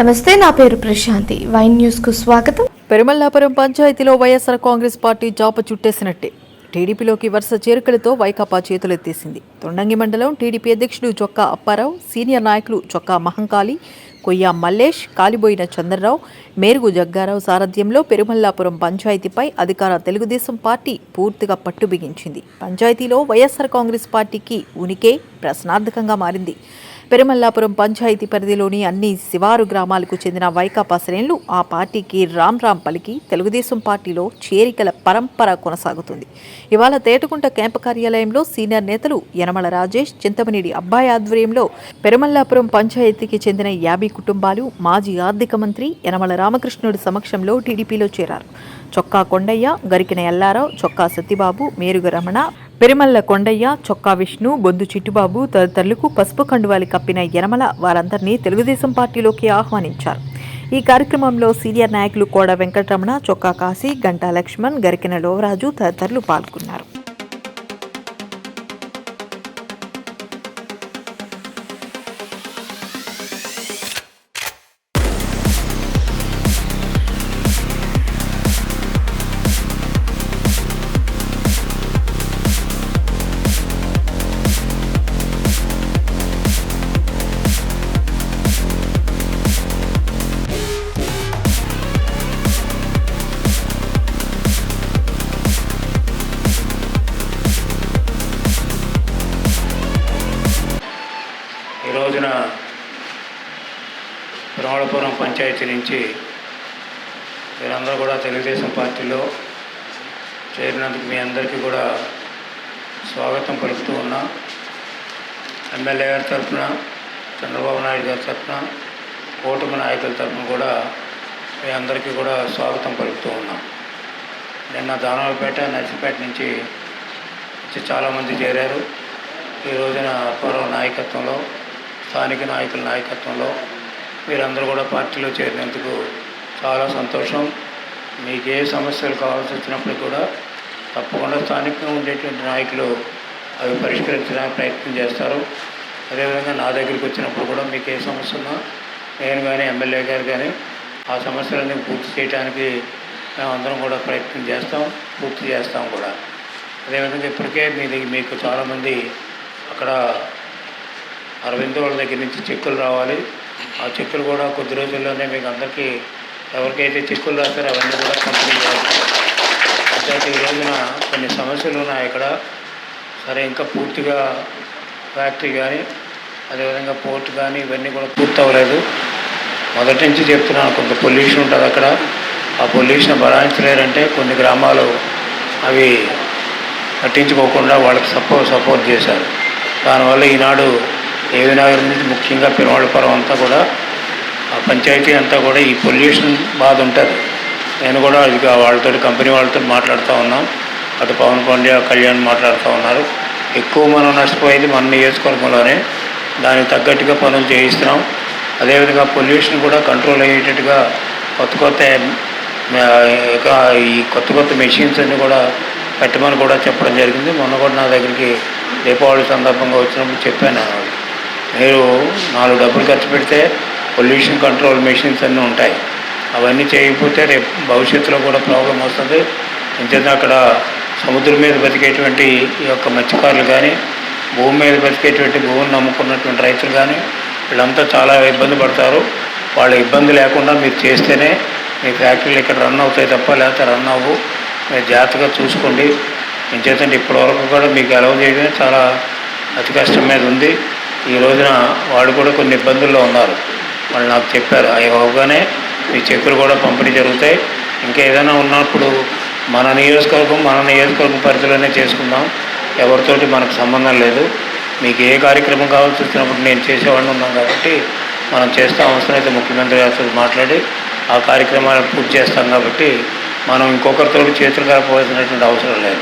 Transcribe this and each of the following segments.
నమస్తే నా పేరు ప్రశాంతి. వైన్ న్యూస్కు స్వాగతం. పెరుమల్లాపురం పంచాయతీలో వైఎస్ఆర్ కాంగ్రెస్ పార్టీ జాప చుట్టేసినట్టే. టీడీపీలోకి వరుస చేరికలతో వైకాపా చేతులెత్తేసింది. తొండంగి మండలం టీడీపీ అధ్యక్షుడు చొక్కా అప్పారావు సీనియర్ నాయకులు చొక్కా మహంకాళి కొయ్య మల్లేష్ కాలిబోయిన చంద్రరావు మేరుగు జగ్గారావు సారథ్యంలో పెరుమల్లాపురం పంచాయతీపై అధికార తెలుగుదేశం పార్టీ పూర్తిగా పట్టు బిగించింది పంచాయతీలో వైఎస్ఆర్ కాంగ్రెస్ పార్టీకి ఉనికే ప్రశ్నార్థకంగా మారింది. పెరుమల్లాపురం పంచాయతీ పరిధిలోని అన్ని శివారు గ్రామాలకు చెందిన వైకాపా శ్రేణులు ఆ పార్టీకి రామ్ రామ్ పలికి తెలుగుదేశం పార్టీలో చేరికల పరంపర కొనసాగుతుంది. ఇవాళ తేటకుంట క్యాంపు కార్యాలయంలో సీనియర్ నేతలు యనమల రాజేష్ చింతమనేడి అబ్బాయి ఆధ్వర్యంలో పెరుమల్లాపురం పంచాయతీకి చెందిన యాభై కుటుంబాలు మాజీ ఆర్థిక మంత్రి యనమల రామకృష్ణుడి సమక్షంలో టీడీపీలో చేరారు. చొక్కా కొండయ్య గరికిన ఎల్లారావు చొక్కా సత్యబాబు మేరుగ రమణ పెరిమల్ల కొండయ్య చొక్కా విష్ణు బొద్దు చిట్టుబాబు తదితరులకు పసుపు కండువాలి కప్పిన యనమల వారందరినీ తెలుగుదేశం పార్టీలోకి ఆహ్వానించారు. ఈ కార్యక్రమంలో సీనియర్ నాయకులు కోడ వెంకటరమణ చొక్కా కాశీ గంటా లక్ష్మణ్ గరికిన లోవరాజు తదితరులు పాల్గొన్నారు. రావళపురం పంచాయతీ నుంచి మీరందరూ కూడా తెలుగుదేశం పార్టీలో చేరినందుకు మీ అందరికీ కూడా స్వాగతం పలుకుతూ ఉన్నా. ఎమ్మెల్యే గారి తరఫున చంద్రబాబు నాయుడు గారి తరఫున కూటమి నాయకుల తరఫున కూడా మీ అందరికీ కూడా స్వాగతం పలుకుతూ ఉన్నాం. నిన్న దానాలపేట నర్సిపేట నుంచి వచ్చి చాలామంది చేరారు. ఈ రోజున పూర్వ నాయకత్వంలో స్థానిక నాయకుల నాయకత్వంలో మీరందరూ కూడా పార్టీలో చేరినందుకు చాలా సంతోషం. మీకు ఏ సమస్యలు కావాల్సి వచ్చినప్పుడు కూడా తప్పకుండా స్థానికంగా ఉండేటువంటి నాయకులు అవి పరిష్కరించడానికి ప్రయత్నం చేస్తారు. అదేవిధంగా నా దగ్గరికి వచ్చినప్పుడు కూడా మీకు ఏ సమస్య ఉన్నా నేను కానీ ఎమ్మెల్యే గారు కానీ ఆ సమస్యలన్నీ పూర్తి చేయడానికి మేమందరం కూడా ప్రయత్నం చేస్తాం పూర్తి చేస్తాం కూడా. అదేవిధంగా ఇప్పటికే మీ మీకు చాలామంది అక్కడ అరవింద్ వాళ్ళ దగ్గర నుంచి చెక్కులు రావాలి. ఆ చెక్కులు కూడా కొద్ది రోజుల్లోనే మీకు అందరికీ ఎవరికైతే చెక్కులు రాస్తారో అవన్నీ కూడా కంపెనీ అంటే ఈ రోజున కొన్ని సమస్యలు ఉన్నాయి ఇక్కడ. సరే ఇంకా పూర్తిగా ఫ్యాక్టరీ కానీ అదేవిధంగా పోర్ట్ కానీ ఇవన్నీ కూడా పూర్తి అవ్వలేదు మొదటి నుంచి చెప్తున్నాను కొంత పొల్యూషన్ ఉంటుంది అక్కడ. ఆ పొల్యూషన్ భరాయించలేరంటే కొన్ని గ్రామాలు అవి పట్టించుకోకుండా వాళ్ళకి సపోర్ట్ సపోర్ట్ చేశారు. దానివల్ల ఈనాడు ఏవి నగరం నుంచి ముఖ్యంగా పిరవాళ్ళపురం అంతా కూడా ఆ పంచాయతీ అంతా కూడా ఈ పొల్యూషన్ బాధ ఉంటుంది. నేను కూడా ఇక వాళ్ళతో కంపెనీ వాళ్ళతో మాట్లాడుతూ ఉన్నాం. అటు పవన్ పాండ్యా కళ్యాణ్ మాట్లాడుతూ ఉన్నారు. ఎక్కువ మనం నష్టపోయేది మన నియోజకవర్గంలోనే. దానికి తగ్గట్టుగా పనులు చేయిస్తున్నాం. అదేవిధంగా పొల్యూషన్ కూడా కంట్రోల్ అయ్యేటట్టుగా కొత్త కొత్త ఇక ఈ కొత్త కొత్త మెషిన్స్ అన్నీ కూడా పెట్టమని కూడా చెప్పడం జరిగింది. మొన్న కూడా నా దగ్గరికి దీపావళి సందర్భంగా వచ్చినప్పుడు చెప్పాను. నేను వాళ్ళకి. మీరు నాలుగు డబ్బులు ఖర్చు పెడితే పొల్యూషన్ కంట్రోల్ మెషిన్స్ అన్నీ ఉంటాయి. అవన్నీ చేయకపోతే రేపు భవిష్యత్తులో కూడా ప్రాబ్లం వస్తుంది. ఎందుకంటే అక్కడ సముద్రం మీద బతికేటువంటి ఈ యొక్క మత్స్యకారులు కానీ భూమి మీద బతికేటువంటి భూమిని నమ్ముకున్నటువంటి రైతులు కానీ వీళ్ళంతా చాలా ఇబ్బంది పడతారు. వాళ్ళ ఇబ్బంది లేకుండా మీరు చేస్తేనే మీ ఫ్యాక్టరీలు ఇక్కడ రన్ అవుతాయి తప్ప లేకపోతే రన్ అవ్వు. మీరు జాగ్రత్తగా చూసుకోండి. నేను చేతంటే ఇప్పటివరకు కూడా మీకు అలవ్ చేయడమే చాలా అతి కష్టం మీద ఉంది. ఈ రోజున వాళ్ళు కూడా కొన్ని ఇబ్బందుల్లో ఉన్నారు. వాళ్ళు నాకు చెప్పారు అవి అవగానే ఈ చెక్కులు కూడా పంపిణీ జరుగుతాయి. ఇంకా ఏదైనా ఉన్నప్పుడు మన నియోజకవర్గం మన నియోజకవర్గం పరిధిలోనే చేసుకుందాం. ఎవరితోటి మనకు సంబంధం లేదు. మీకు ఏ కార్యక్రమం కావాల్సి వచ్చినప్పుడు నేను చేసేవాడిని ఉన్నాం కాబట్టి మనం చేస్తాం అవసరమైతే ముఖ్యమంత్రి గారితో మాట్లాడి ఆ కార్యక్రమాలు పూర్తి చేస్తాం కాబట్టి మనం ఇంకొకరితో చేతులు కలపవలసినటువంటి అవసరం లేదు.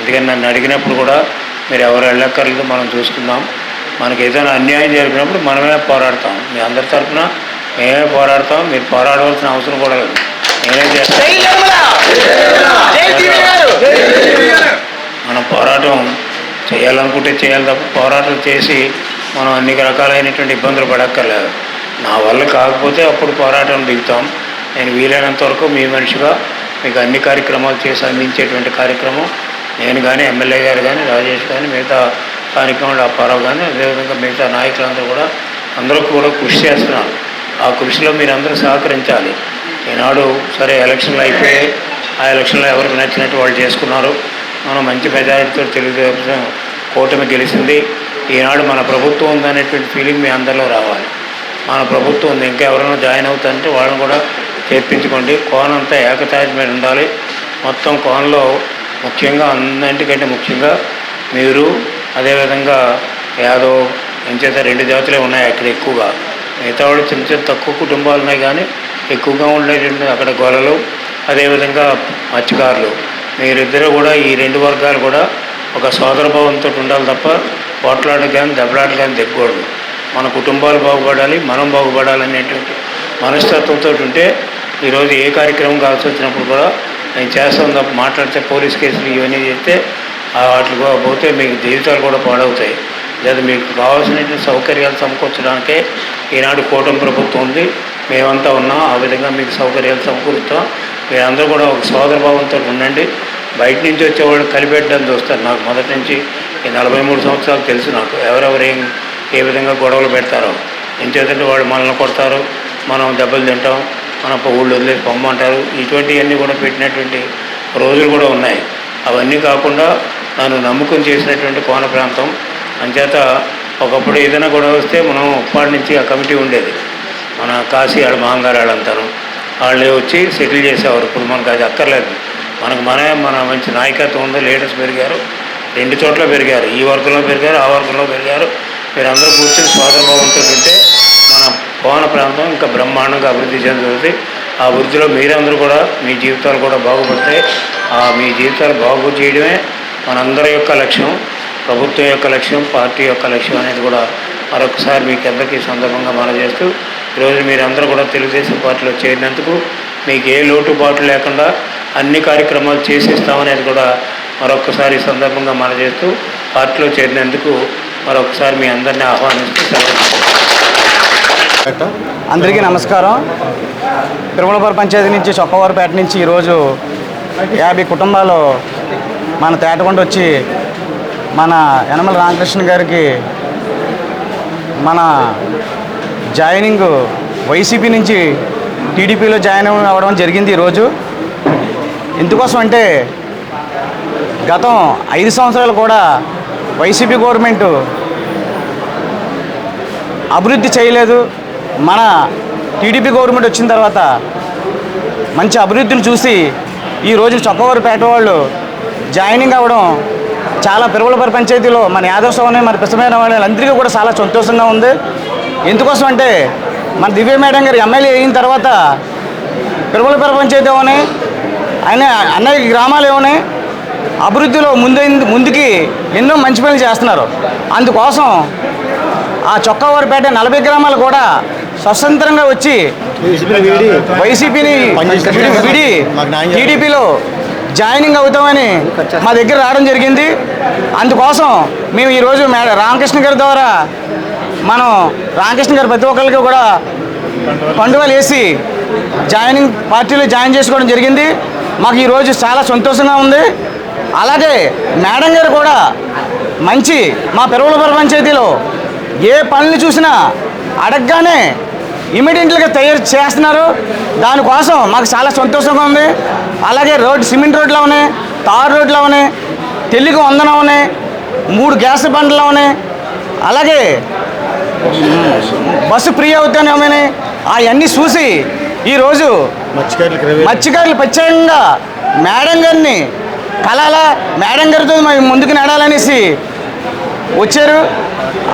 అందుకని నన్ను అడిగినప్పుడు కూడా మీరు ఎవరు వెళ్ళక్కర్లేదు మనం చూసుకుందాం. మనకి ఏదైనా అన్యాయం జరిగినప్పుడు మనమే పోరాడతాం. మీ అందరి తరఫున మేమే పోరాడతాం. మీరు పోరాడవలసిన అవసరం కూడా లేదు. నేనే చేస్తాను మనం పోరాటం చేయాలనుకుంటే చేయాలి తప్ప పోరాటం చేసి మనం అన్ని రకాలైనటువంటి ఇబ్బందులు పడక్కర్లేదు. నా వల్ల కాకపోతే అప్పుడు పోరాటం దిగుతాం. నేను వీలైనంత వరకు మీ మనిషిగా మీకు అన్ని కార్యక్రమాలు చేసి అందించేటువంటి కార్యక్రమం నేను కానీ ఎమ్మెల్యే గారు కానీ రాజేష్ కానీ మిగతా కార్యక్రమాలు అప్పారావు కానీ అదేవిధంగా మిగతా నాయకులందరూ కూడా అందరూ కూడా కృషి చేస్తున్నారు. ఆ కృషిలో మీరు అందరూ సహకరించాలి. ఈనాడు సరే ఎలక్షన్లు అయిపోయాయి. ఆ ఎలక్షన్లో ఎవరికి నచ్చినట్టు వాళ్ళు చేసుకున్నారు. మనం మంచి మెజారిటీతో తెలుగుదేశం కూటమి గెలిచింది. ఈనాడు మన ప్రభుత్వం ఉందనేటువంటి ఫీలింగ్ మీ అందరిలో రావాలి. మన ప్రభుత్వం ఉంది. ఇంకా ఎవరైనా జాయిన్ అవుతారంటే వాళ్ళని కూడా చేర్పించుకోండి. కోనంతా అంతా మీద ఉండాలి. మొత్తం కోన్లో ముఖ్యంగా అన్నింటికంటే ముఖ్యంగా మీరు అదేవిధంగా యాదవ్ ఎంచేత రెండు జాతులే ఉన్నాయి అక్కడ ఎక్కువగా. మిగతా వాళ్ళు చిన్న చిన్న తక్కువ కుటుంబాలు ఉన్నాయి కానీ ఎక్కువగా ఉండేటువంటి అక్కడ గొలలు అదేవిధంగా మత్స్యకారులు. మీరిద్దరూ కూడా ఈ రెండు వర్గాలు కూడా ఒక సోదరభావంతో ఉండాలి తప్ప పోట్లాట కానీ దెబ్బలాట కానీ తెగకూడదు మన కుటుంబాలు బాగుపడాలి మనం బాగుపడాలి అనేటువంటి మనస్తత్వంతో ఉంటే ఈరోజు ఏ కార్యక్రమం కావాల్సి వచ్చినప్పుడు కూడా నేను చేస్తాను తప్ప మాట్లాడితే పోలీస్ కేసులు ఇవన్నీ చేస్తే వాటికి పోతే మీకు జీవితాలు కూడా పాడవుతాయి. లేదా మీకు కావాల్సినటువంటి సౌకర్యాలు సమకూర్చడానికే ఈనాడు కూటమి ప్రభుత్వం ఉంది. మేమంతా ఉన్నాం. ఆ విధంగా మీకు సౌకర్యాలు సమకూరుస్తాం మీరందరూ కూడా ఒక సోదరభావంతో ఉండండి. బయట నుంచి వచ్చేవాళ్ళు కలిపెట్టడం చూస్తారు. నాకు మొదటి నుంచి ఈ నలభై మూడు సంవత్సరాలు తెలుసు నాకు. ఎవరెవరు ఏం ఏ విధంగా గొడవలు పెడతారో. ఎంచేతంటే వాళ్ళు మనల్ని కొడతారు. మనం దెబ్బలు తింటాం. మన ఊళ్ళు వదిలేసి పొమ్మంటారు. ఇటువంటివన్నీ కూడా పెట్టినటువంటి రోజులు కూడా ఉన్నాయి. అవన్నీ కాకుండా నన్ను నమ్ముకుని చేసినటువంటి కోన ప్రాంతం. అంచేత ఒకప్పుడు ఏదైనా గొడవ వస్తే మనం ఉప్పాడి నుంచి ఆ కమిటీ ఉండేది. మన కాశీ ఆడ మహంగారు వాళ్ళంతాను వాళ్ళే వచ్చి సెటిల్ చేసేవారు. ఇప్పుడు మనకు అది అక్కర్లేదు. మనకు మనమే మన మంచి నాయకత్వం ఉంది. లీడర్స్ పెరిగారు. రెండు చోట్ల పెరిగారు. ఈ వర్గంలో పెరిగారు ఆ వర్గంలో పెరిగారు. మీరందరూ కూర్చొని సోదరభావంతో ఉంటే మన కోన ప్రాంతం ఇంకా బ్రహ్మాండంగా అభివృద్ధి చెందుతుంది. ఆ వృద్ధిలో మీరందరూ కూడా మీ జీవితాలు కూడా బాగుపడతాయి. ఆ మీ జీవితాలు బాగు చేయడమే మనందరి యొక్క లక్ష్యం ప్రభుత్వం యొక్క లక్ష్యం పార్టీ యొక్క లక్ష్యం అనేది కూడా మరొకసారి మీకు అందరికీ సందర్భంగా మనం చేస్తూ ఈరోజు మీరందరూ కూడా తెలుగుదేశం పార్టీలో చేరినందుకు మీకు ఏ లోటుపాటు లేకుండా అన్ని కార్యక్రమాలు చేసేస్తామనేది కూడా మరొకసారి సందర్భంగా మనం చేస్తూ పార్టీలో చేరినందుకు మరొకసారి మీ అందరినీ ఆహ్వానిస్తూ అందరికీ నమస్కారం. తిరుమలపురం పంచాయతీ నుంచి చొప్పవారిపేట నుంచి ఈరోజు యాభై కుటుంబాలు మన తేటకొండ వచ్చి మన యనమల రామకృష్ణ గారికి మన జాయినింగ్ వైసీపీ నుంచి టీడీపీలో జాయిన్ అవ్వడం జరిగింది ఈరోజు. ఎందుకోసం అంటే గతం ఐదు సంవత్సరాలు కూడా వైసీపీ గవర్నమెంట్ అభివృద్ధి చేయలేదు. మన టీడీపీ గవర్నమెంట్ వచ్చిన తర్వాత మంచి అభివృద్ధిని చూసి ఈరోజు చొక్కవారిపేట వాళ్ళు జాయినింగ్ అవ్వడం చాలా పెరుగులపరి పంచాయతీలో మన యాదవ్ సోని మన పిసమైన వాళ్ళందరికీ కూడా చాలా సంతోషంగా ఉంది. ఎందుకోసం అంటే మన దివ్య మేడం గారు ఎమ్మెల్యే అయిన తర్వాత పెరుగులపర పంచాయతీ ఏమని ఆయన అన్నయ్య గ్రామాలు ఏమని అభివృద్ధిలో ముందైంది ముందుకి ఎన్నో మంచి పనులు చేస్తున్నారు. అందుకోసం ఆ చొక్కావారిపేట నలభై గ్రామాలు కూడా స్వతంత్రంగా వచ్చి వైసీపీని విడి టీడీపీలో జాయినింగ్ అవుతామని మా దగ్గర రావడం జరిగింది. అందుకోసం మేము ఈరోజు మేడ రామకృష్ణ గారి ద్వారా మనం రామకృష్ణ గారు ప్రతి ఒక్కరికి కూడా పండుగలు వేసి జాయినింగ్ పార్టీలో జాయిన్ చేసుకోవడం జరిగింది. మాకు ఈరోజు చాలా సంతోషంగా ఉంది. అలాగే మేడం గారు కూడా మంచి మా పెరుగులపర పంచాయతీలో ఏ పనులు చూసినా అడగగానే ఇమీడియట్గా తయారు చేస్తున్నారు. దానికోసం మాకు చాలా సంతోషంగా ఉంది. అలాగే రోడ్ సిమెంట్ రోడ్లు ఉన్నాయి తార్ రోడ్లు ఉన్నాయి తెలుగు వందనం ఉన్నాయి మూడు గ్యాస్ బండ్లు ఉన్నాయి. అలాగే బస్సు ఫ్రీ అవుతానేమని అవన్నీ చూసి ఈరోజు మత్స్యకారులు ప్రత్యేకంగా మేడం గారిని కలాలా మేడం గారితో మేము ముందుకు నడాలనేసి వచ్చారు.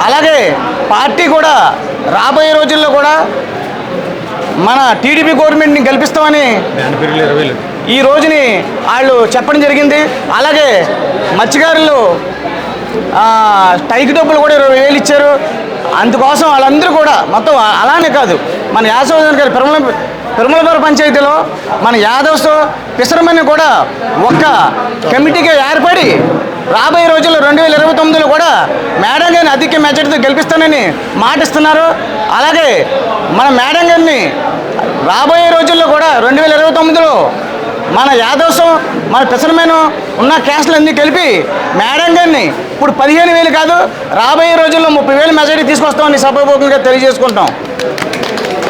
అలాగే పార్టీ కూడా రాబోయే రోజుల్లో కూడా మన టీడీపీ గవర్నమెంట్ని గెలిపిస్తామని ఈ రోజుని వాళ్ళు చెప్పడం జరిగింది. అలాగే మత్స్యకారులు స్ట్రైక్ డబ్బులు కూడా ఇరవై వేలు ఇచ్చారు. అందుకోసం వాళ్ళందరూ కూడా మొత్తం అలానే కాదు మన యాదవ్ గారి పెరుమల పెరుమలపుర పంచాయతీలో మన యాదవ్స్ పిసరమని కూడా ఒక్క కమిటీగా ఏర్పడి రాబోయే రోజుల్లో రెండు వేల ఇరవై తొమ్మిదిలో కూడా మేడం గారిని అధిక మెజార్టీతో గెలిపిస్తానని మాటిస్తున్నారు. అలాగే మన మేడం గారిని రాబోయే రోజుల్లో కూడా రెండు వేల ఇరవై తొమ్మిదిలో మన యాదవ్సం మన పెసరమైన ఉన్న క్యాస్టులన్నీ కలిపి మేడం గారిని ఇప్పుడు పదిహేను వేలు కాదు రాబోయే రోజుల్లో ముప్పై వేలు మెజార్టీ తీసుకొస్తామని సభాపూర్వకంగా తెలియజేసుకుంటాం